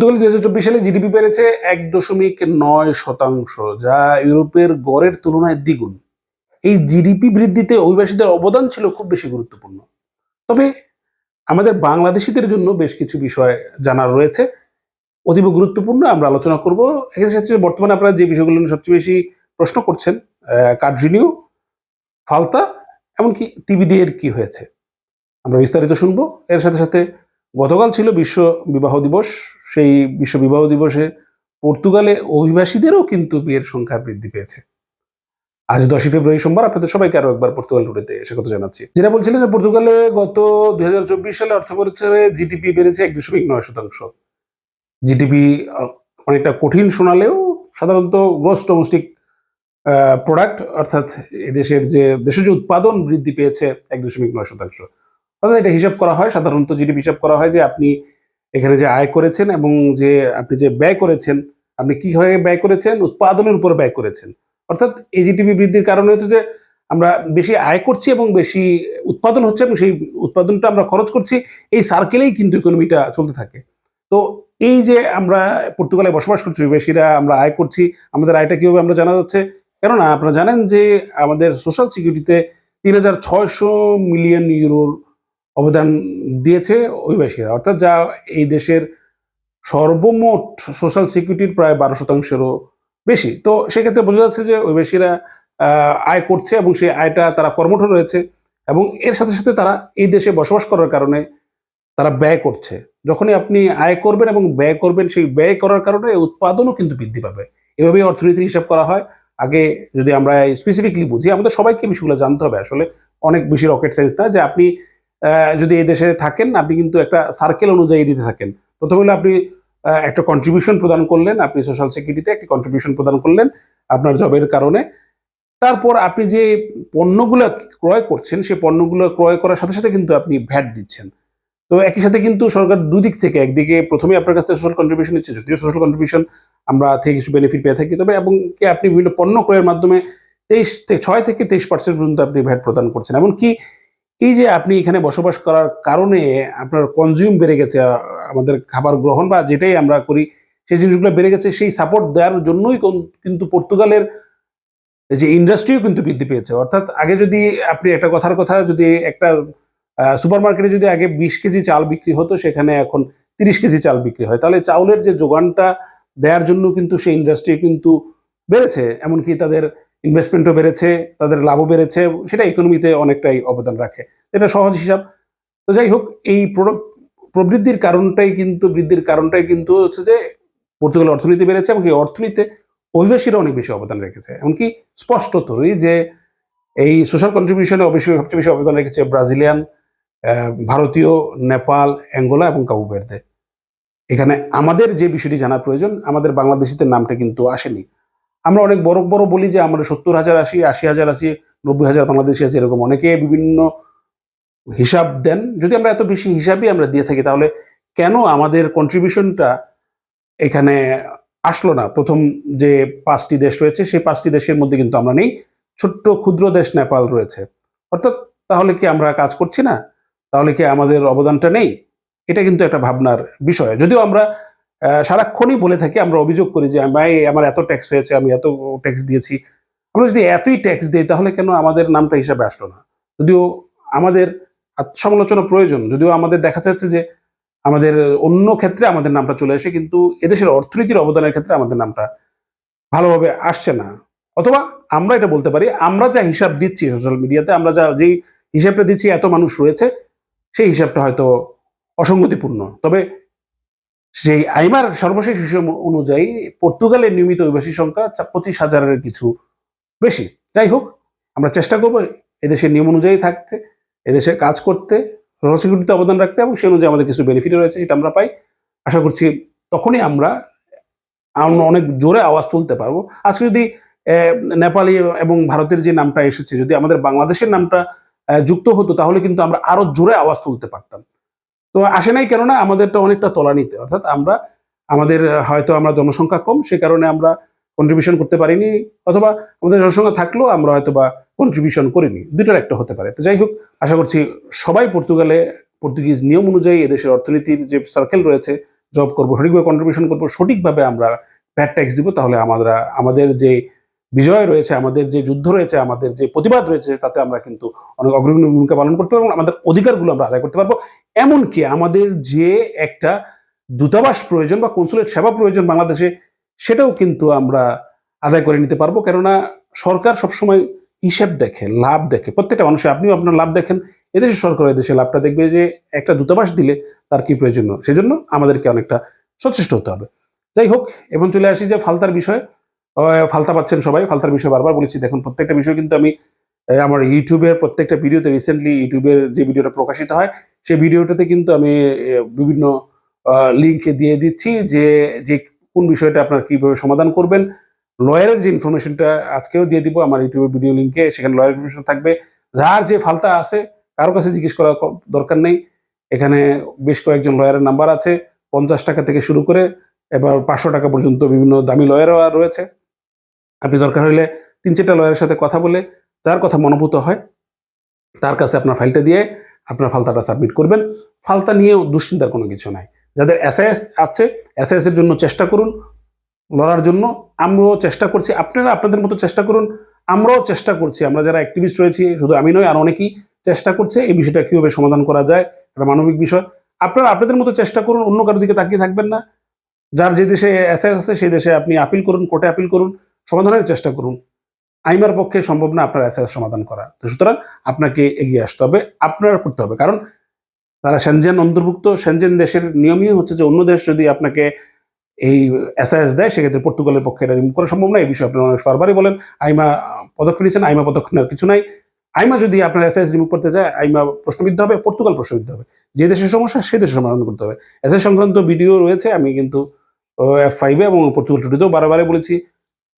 Portugal দুই হাজার চব্বিশ সালে জিডিপি বেড়েছে এক দশমিক নয় শতাংশ, যা ইউরোপের গড়ের তুলনায় দ্বিগুণ। এই জিডিপি বৃদ্ধিতে অভিবাসীদের অবদান ছিল খুব বেশি গুরুত্বপূর্ণ। তবে আমাদের বাংলাদেশিদের জন্য বেশ কিছু বিষয় জানার রয়েছে, অতীব গুরুত্বপূর্ণ আমরা আলোচনা করব। এক্ষেত্রে সাথে বর্তমানে আপনারা যে বিষয়গুলো সবচেয়ে বেশি প্রশ্ন করছেন কার্জিনিউ ফালতা, এমনকি এর কি হয়েছে, আমরা বিস্তারিত শুনব। এর সাথে সাথে গতকাল ছিল বিশ্ব বিবাহ দিবস। সেই বিশ্ব বিবাহ দিবসে পর্তুগালে অভিবাসীদেরও কিন্তু বিয়ের সংখ্যা বৃদ্ধি পেয়েছে। আজ দশই ফেব্রুয়ারি সোমবার আপনাদের সবাইকে আরও একবার পর্তুগাল টুরেতে এসে কথা জানাচ্ছি। যেটা বলছিলেন যে পর্তুগালে গত দুই হাজার চব্বিশ সালে অর্থ বছরে জিডিপি বেড়েছে এক দশমিক নয় শতাংশ। জিডিপি অনেকটা কঠিন শোনালেও সাধারণত গ্রস ডোমেস্টিক প্রোডাক্ট অর্থাৎ এদেশের যে দেশজ উৎপাদন বৃদ্ধি পেয়েছে এক দশমিক নয় শতাংশ। অর্থাৎ এটা হিসাব করা হয়, সাধারণত জিডিপি হিসাব করা হয় যে আপনি এখানে যে আয় করেছেন এবং যে আপনি যে ব্যয় করেছেন, আপনি কি হয়ে ব্যয় করেছেন? উৎপাদনের উপর ব্যয় করেছেন। অর্থাৎ এই জিডিপি বৃদ্ধির কারণ হচ্ছে যে আমরা বেশি আয় করছি এবং বেশি উৎপাদন হচ্ছে এবং সেই উৎপাদনটা আমরা খরচ করছি, এই সার্কেলেই কিন্তু ইকোনমিটা চলতে থাকে। তো এই যে আমরা পর্তুগালে বসবাস করছি বেশিরা আমরা আয় করছি, আমাদের আয়টা কীভাবে আমরা জানা যাচ্ছে? কেননা আপনারা জানেন যে আমাদের সোশ্যাল সিকিউরিটিতে তিন হাজার ছয়শো মিলিয়ন ইউরোর অবদান দিয়েছে অভিবাসীরা। অর্থাৎ যা এই দেশের সর্বমোট সোশ্যাল সিকিউরিটির প্রায় বারো শতাংশেরও বেশি। তো সেক্ষেত্রে বোঝা যাচ্ছে যে অভিবাসীরা আয় করছে এবং সেই আয়টা তারা কর্মঠ রয়েছে এবং এর সাথে সাথে তারা এই দেশে বসবাস করার কারণে তারা ব্যয় করছে। যখনই আপনি আয় করবেন এবং ব্যয় করবেন, সেই ব্যয় করার কারণে উৎপাদনও কিন্তু বৃদ্ধি পাবে। এভাবেই অর্থনীতির হিসাব করা হয়। আগে যদি আমরা স্পেসিফিকলি বুঝি, আমাদের সবাইকে বিষয়গুলো জানতে হবে। আসলে অনেক বেশি রকেট সায়েন্স না যে আপনি যদি এই দেশে থাকেন, আপনি কিন্তু একটা সার্কেল অনুযায়ী দিতে থাকেন। প্রথম হলো আপনি একটা কন্ট্রিবিউশন প্রদান করলেন, আপনি সোশ্যাল সিকিউরিটিতে একটি কন্ট্রিবিউশন প্রদান করলেন আপনার জবের কারণে। তারপর আপনি যে পণ্যগুলো ক্রয় করছেন সেই পণ্যগুলো ক্রয় করার সাথে সাথে কিন্তু আপনি ভ্যাট দিচ্ছেন। তো একই সাথে কিন্তু সরকার দুদিক থেকে, একদিকে প্রথমে আপনার কাছ থেকে সোশ্যাল কন্ট্রিবিউশন নিচ্ছে, যদিও সোশ্যাল কন্ট্রিবিউশন আমরা থেকে কিছু বেনিফিট পেয়ে থাকি, তবে এবং কি আপনি বিভিন্ন পণ্য ক্রয়ের মাধ্যমে তেইশ ছয় থেকে তেইশ পার্সেন্ট পর্যন্ত আপনি ভ্যাট প্রদান করছেন। এমনকি এই যে আপনি এখানে বসবাস করার কারণে আপনার কনজিউম বেড়ে গেছে আমাদের খাবার গ্রহণ বা যেটাই আমরা করি, সেই জিনিসগুলো বেড়ে গেছে, সেই সাপোর্ট দেওয়ার জন্যই কিন্তু পর্তুগালের যে ইন্ডাস্ট্রিও কিন্তু বৃদ্ধি পেয়েছে। অর্থাৎ আগে যদি আপনি একটা কথার কথা, যদি একটা সুপার মার্কেটে যদি আগে বিশ কেজি চাল বিক্রি হতো, সেখানে এখন তিরিশ কেজি চাল বিক্রি হয়। তাহলে চাউলের যে যোগানটা দেওয়ার জন্য কিন্তু সেই ইন্ডাস্ট্রি কিন্তু বেড়েছে, এমনকি তাদের ইনভেস্টমেন্টও বেড়েছে, তাদের লাভও বেড়েছে, সেটা ইকোনমিতে অনেকটাই অবদান রাখে। এটা সহজ হিসাব। তো যাই হোক, এই প্রবৃদ্ধির কারণটাই কিন্তু, বৃদ্ধির কারণটাই কিন্তু হচ্ছে যে পর্তুগাল অর্থনীতি বেড়েছে এবং এই অর্থনীতিতে অভিবাসীরা অনেক বেশি অবদান রেখেছে। এমনকি স্পষ্টতই যে এই সোশ্যাল কন্ট্রিবিউশনে অবশ্যই সবচেয়ে বেশি অবদান রেখেছে ব্রাজিলিয়ান ভারতীয়, নেপাল, অ্যাঙ্গোলা এবং কাবুবেরদে এখানে আমাদের যে বিষয়টি জানার প্রয়োজন, আমাদের বাংলাদেশিদের নামটা কিন্তু আসেনি। আমরা অনেক বড় বড় বলি যে আমরা সত্তর হাজার আসি আশি হাজার আসি নব্বই হাজার বাংলাদেশি আছে এরকম। অনেকে বিভিন্ন হিসাব দেন। যদি আমরা এত বেশি হিসাবই আমরা দিয়ে থাকি, তাহলে কেন আমাদের কন্ট্রিবিউশনটা এখানে আসলো না? প্রথম যে পাঁচটি দেশ রয়েছে, সেই পাঁচটি দেশের মধ্যে কিন্তু আমরা নেই। ছোট্ট, ক্ষুদ্র দেশ নেপাল রয়েছে। অর্থাৎ তাহলে কি আমরা কাজ করছি না? তাহলে কি আমাদের অবদানটা নেই? এটা কিন্তু একটা ভাবনার বিষয়। যদিও আমরা সারাক্ষণই বলে থাকি, আমরা অভিযোগ করি যে, ভাই, আমার এত ট্যাক্স হয়েছে, আমি এত ট্যাক্স দিয়েছি। আমরা যদি এতই ট্যাক্স দিই, তাহলে কেন আমাদের নামটা হিসাবে আসলো না? যদিও আমাদের সমালোচনা প্রয়োজন, যদিও আমাদের দেখা যাচ্ছে যে, আমাদের অন্য ক্ষেত্রে আমাদের নামটা চলে আসে, কিন্তু এদেশের অর্থনীতির অবদানের ক্ষেত্রে আমাদের নামটা ভালোভাবে আসছে না। অথবা আমরা এটা বলতে পারি, আমরা যা হিসাব দিচ্ছি সোশ্যাল মিডিয়াতে আমরা যা, যেই হিসাবটা দিচ্ছি, এত মানুষ রয়েছে, সেই হিসাবটা হয়তো অসঙ্গতিপূর্ণ। তবে সেই আইমার সর্বশেষ হিসেব অনুযায়ী পর্তুগালের নিয়মিত অভিবাসী সংখ্যা পঁচিশ হাজারের কিছু বেশি। যাই হোক, আমরা চেষ্টা করব এদেশের নিয়ম অনুযায়ী থাকতে এদেশে কাজ করতে সিকিউরিটিতে অবদান রাখতে এবং সেই অনুযায়ী আমাদের কিছু বেনিফিট রয়েছে সেটা আমরা পাই। আশা করছি তখনই আমরা অনেক জোরে আওয়াজ তুলতে পারব। আজকে যদি নেপালি এবং ভারতের যে নামটা এসেছে, যদি আমাদের বাংলাদেশের নামটা যুক্ত হতো তাহলে কিন্তু আমরা আরও জোরে আওয়াজ তুলতে পারতাম। তো আসে নাই কেননা আমাদেরটা অনেকটা তলানিতে। অর্থাৎ আমরা, আমাদের হয়তো আমরা জনসংখ্যা কম, সে কারণে আমরা কন্ট্রিবিউশন করতে পারিনি, অথবা আমাদের জনসংখ্যা থাকলেও আমরা হয়তো বা কন্ট্রিবিউশন করিনি। দুটোর একটা হতে পারে। তো যাই হোক, আশা করছি সবাই পর্তুগালে পর্তুগিজ নিয়ম অনুযায়ী এদেশের অর্থনীতির যে সার্কেল রয়েছে জব করব, সঠিকভাবে কন্ট্রিবিউশন করব, সঠিকভাবে আমরা ভ্যাট ট্যাক্স দিব, তাহলে আমরা, আমাদের যে বিজয় রয়েছে, আমাদের যে যুদ্ধ রয়েছে, আমাদের যে প্রতিবাদ রয়েছে, তাতে আমরা কিন্তু অনেক অগ্রগণ্য ভূমিকা পালন করতে পারব আমাদের অধিকারগুলো আমরা আদায় করতে পারব। এমনকি আমাদের যে একটা দূতাবাস প্রয়োজন বা কনসুলেট সেবা প্রয়োজন বাংলাদেশে, সেটাও কিন্তু আমরা আদায় করে নিতে পারব। কেননা সরকার সবসময় হিসেব দেখে, লাভ দেখে। প্রত্যেকটা মানুষে আপনিও আপনার লাভ দেখেন। এদেশে সরকার এদেশে লাভটা দেখবে যে একটা দূতাবাস দিলে তার কি প্রয়োজন সেজন্য আমাদেরকে অনেকটা সচেষ্ট হতে হবে। যাই হোক এবং চলে আসি যে ফালতার বিষয়। ফালতা পাচ্ছেন সবাই, ফালতার বিষয় বারবার বলেছি। দেখুন, প্রত্যেকটা বিষয় কিন্তু আমি আমার ইউটিউবের প্রত্যেকটা ভিডিওতে রিসেন্টলি ইউটিউবের যে ভিডিওটা প্রকাশিত হয়, সেই ভিডিওটাতে কিন্তু আমি বিভিন্ন লিঙ্ক দিয়ে দিচ্ছি যে যে কোন বিষয়টা আপনার কীভাবে সমাধান করবেন। লয়ারের যে ইনফরমেশনটা আজকেও দিয়ে দিব, আমার ইউটিউবের ভিডিও লিঙ্কে সেখানে লয়ার ইনফরমেশন থাকবে। যার যে ফালতা আছে, কারও কাছে জিজ্ঞেস করার দরকার নেই। এখানে বেশ কয়েকজন লয়ারের নাম্বার আছে, পঞ্চাশ টাকা থেকে শুরু করে, এবার পাঁচশো টাকা পর্যন্ত বিভিন্ন দামি লয়ারও রয়েছে। আপনি দরকার হলে তিন চারটা লয়ারের সাথে কথা বলে যার কথা মনোভূত হয়, তার কাছে আপনার ফাইলটা দিয়ে আপনার ফালতাটা সাবমিট করবেন। ফালতা নিয়েও দুশ্চিন্তার কোনো কিছু নাই। যাদের এসআইএস আছে এসআইএস এর জন্য চেষ্টা করুন, লড়ার জন্য। আমরাও চেষ্টা করছি, আপনারা আপনাদের মতো চেষ্টা করুন। আমরাও চেষ্টা করছি, আমরা যারা অ্যাক্টিভিস্ট রয়েছি, শুধু আমি নয় আর অনেকেই চেষ্টা করছে এই বিষয়টা কীভাবে সমাধান করা যায় একটা মানবিক বিষয়। আপনারা আপনাদের মতো চেষ্টা করুন, অন্য কারোর দিকে তাকিয়ে থাকবেন না। যার যে দেশে এসআইএস আছে, সেই দেশে আপনি আপিল করুন কোর্টে আপিল করুন, সমাধানের চেষ্টা করুন। আইমার পক্ষে সম্ভব না আপনার এসআইএস সমাধান করা। তো সুতরাং আপনাকে এগিয়ে আসতে হবে, আপনার করতে হবে। কারণ তারা সেনজেন অন্তর্ভুক্ত সেনজেন দেশের নিয়মই হচ্ছে যে অন্য দেশ যদি আপনাকে এই এসআইএস দেয়, সেক্ষেত্রে পর্তুগালের পক্ষে এটা রিমুভ করা সম্ভব না। এই বিষয়ে আপনি অনেক বারবারই বলেন। আইমা পদক্ষেপ নিচ্ছেন, আইমা পদক্ষেপ নেওয়ার কিছু নাই। আইমা যদি আপনার এসআইএস রিমুভ করতে যায় আইমা প্রশ্নবিদ্ধ হবে, পর্তুগাল প্রশ্নবিদ্ধ হবে। যে দেশের সমস্যা সেই দেশের সমাধান করতে হবে। এসআই সংক্রান্ত ভিডিও রয়েছে, আমি কিন্তু এফ ফাইভে এবং পর্তুগাল টুডিতেও বারবারই বলেছি।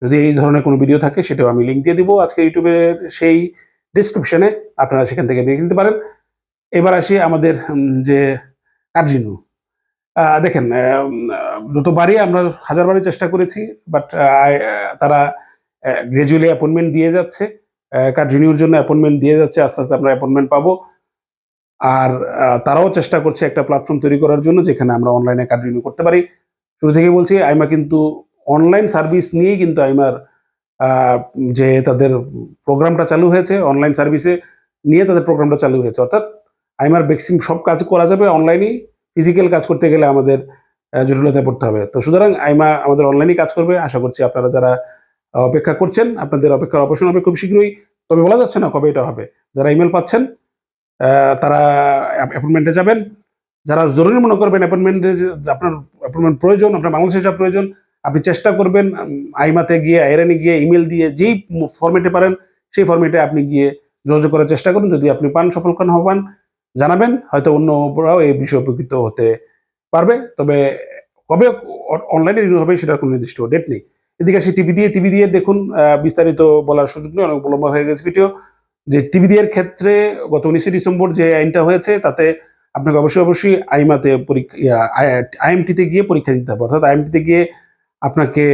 যদি এই ধরনের কোনো ভিডিও থাকে, সেটাও আমি লিঙ্ক দিয়ে দিব। আজকে ইউটিউবের সেই ডিসক্রিপশনে আপনারা সেখান থেকে দেখে নিতে পারেন। এবার আসি আমাদের যে কার্জিনু দেখেন যতবারই আমরা হাজারবারই চেষ্টা করেছি বাট তারা গ্রাজুয়ালি অ্যাপয়েন্টমেন্ট দিয়ে যাচ্ছে। কার্জিনিউর জন্য অ্যাপয়েন্টমেন্ট দিয়ে যাচ্ছে, আস্তে আস্তে আমরা অ্যাপয়েন্টমেন্ট পাবো। আর তারাও চেষ্টা করছে একটা প্ল্যাটফর্ম তৈরি করার জন্য, যেখানে আমরা অনলাইনে কার্ডিনিউ করতে পারি। শুরু থেকে বলছি, আইমা কিন্তু অনলাইন সার্ভিস নিয়েই কিন্তু আইমার যে তাদের প্রোগ্রামটা চালু হয়েছে অনলাইন সার্ভিসে নিয়ে তাদের প্রোগ্রামটা চালু হয়েছে। অর্থাৎ আইমার ম্যাক্সিম সব কাজ করা যাবে অনলাইনেই ফিজিক্যাল কাজ করতে গেলে আমাদের জটিলতায় পড়তে হবে। তো সুতরাং আইমা আমাদের অনলাইনে কাজ করবে। আশা করছি আপনারা যারা অপেক্ষা করছেন, আপনাদের অপেক্ষার অবসান হবে খুব শীঘ্রই। তবে বলা যাচ্ছে না কবে এটা হবে। যারা ইমেল পাচ্ছেন তারা অ্যাপয়েন্টমেন্টে যাবেন। যারা জরুরি মনে করবেন অ্যাপয়েন্টমেন্টে আপনার অ্যাপয়েন্টমেন্ট প্রয়োজন, আপনার বাংলাদেশে যা প্রয়োজন আপনি চেষ্টা করবেন আইমাতে গিয়ে, আইরানে গিয়ে, ইমেল দিয়ে যেই ফর্মেটে পারেন, সেই ফর্মেটে আপনি গিয়ে যোগাযোগ করার চেষ্টা করুন। যদি আপনি পান, সফল কান হবেন, জানাবেন, হয়তো অন্য অন্যরাও এই বিষয়ে উপকৃত হতে পারবে। তবে কবে অনলাইনে রিনিউ হবে সেটার কোনো নির্দিষ্ট ডেট নেই। এদিকে আসি টিভি দিয়ে। টিভি দিয়ে দেখুন বিস্তারিত বলার সুযোগ নেই, অনেক লম্বা হয়ে গেছে ভিডিও যে টিভি দিয়ে ক্ষেত্রে গত উনিশে ডিসেম্বর যে আইনটা হয়েছে, তাতে আপনাকে অবশ্যই অবশ্যই আইমাতে পরীক্ষা আইএমটিতে গিয়ে পরীক্ষা দিতে হবে। অর্থাৎ আইএমটিতে গিয়ে আপনাকে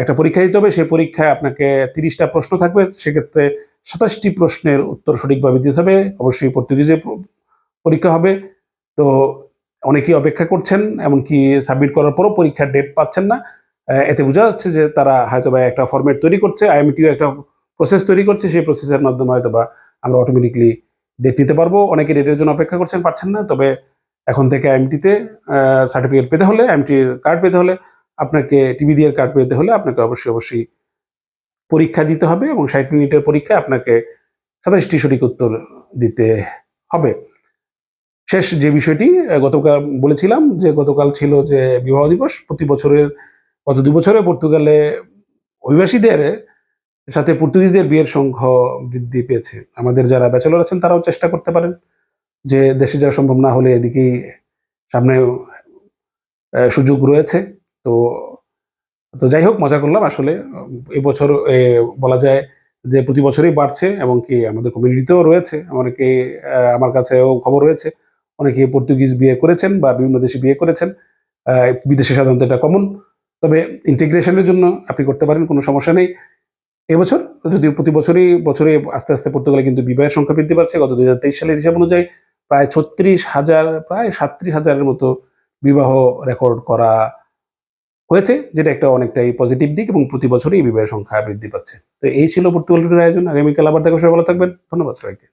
একটা পরীক্ষা দিতে হবে। সেই পরীক্ষায় আপনাকে তিরিশটা প্রশ্ন থাকবে। সেক্ষেত্রে সাতাশটি প্রশ্নের উত্তর সঠিকভাবে দিতে হবে। অবশ্যই পর্তুগিজে পরীক্ষা হবে, তো অনেকেই অপেক্ষা করছেন, এমনকি সাবমিট করার পরও পরীক্ষার ডেট পাচ্ছেন না। এতে বোঝা যাচ্ছে যে তারা হয়তো বা একটা ফরম্যাট তৈরি করছে আইএমটিও একটা প্রসেস তৈরি করছে। সেই প্রসেসের মাধ্যমে হয়তো বা আমরা অটোমেটিকলি ডেট নিতে পারব। অনেকে ডেটের জন্য অপেক্ষা করছেন, পারছেন না। তবে এখন থেকে আইএমটিতে সার্টিফিকেট পেতে হলে আইএমটির কার্ড পেতে হলে আপনাকে টিভি দিয়ে কার্ড পেতে হলে আপনাকে অবশ্যই অবশ্যই পরীক্ষা দিতে হবে এবং ষাট মিনিটের পরীক্ষায় আপনাকে সাতাশটি সঠিক উত্তর দিতে হবে। শেষ যে বিষয়টি গতকাল বলেছিলাম যে গতকাল ছিল যে বিবাহ দিবস, প্রতি বছরের, গত দু বছরে পর্তুগালে অভিবাসীদের সাথে পর্তুগিজদের বিয়ের সংখ্যা বৃদ্ধি পেয়েছে। আমাদের যারা ব্যাচেলর আছেন, তারাও চেষ্টা করতে পারেন যে দেশে যাওয়া সম্ভব না হলে এদিকেই সামনে সুযোগ রয়েছে। তো তো যাই হোক, মজা করলাম আসলে। এবছর বলা যায় যে প্রতি বছরই বাড়ছে এবং কি আমাদের কমিউনিটিতেও রয়েছে। অনেকে আমার কাছেও খবর রয়েছে। অনেকে পর্তুগিজ বিয়ে করেছেন বা বিভিন্ন দেশে বিয়ে করেছেন। বিদেশে সাধারণত এটা কমন তবে ইন্টিগ্রেশনের জন্য আপনি করতে পারেন, কোনো সমস্যা নেই। এবছর যদিও প্রতি বছরই, বছরে আস্তে আস্তে পর্তুগালে কিন্তু বিবাহের সংখ্যা বৃদ্ধি পাচ্ছে। গত দুই হাজার তেইশ সালের হিসাব অনুযায়ী প্রায় ছত্রিশ হাজার, প্রায় সাত্রিশ হাজারের মতো বিবাহ রেকর্ড করা হয়েছে, যেটা একটা অনেকটাই পজিটিভ দিক এবং প্রতি বছরই এই বিবাহের সংখ্যা বৃদ্ধি পাচ্ছে। তো এই ছিল পর্তুগালের আয়োজন। আগামীকাল আবার দেখা সবাই ভালো থাকবেন। ধন্যবাদ সবাইকে।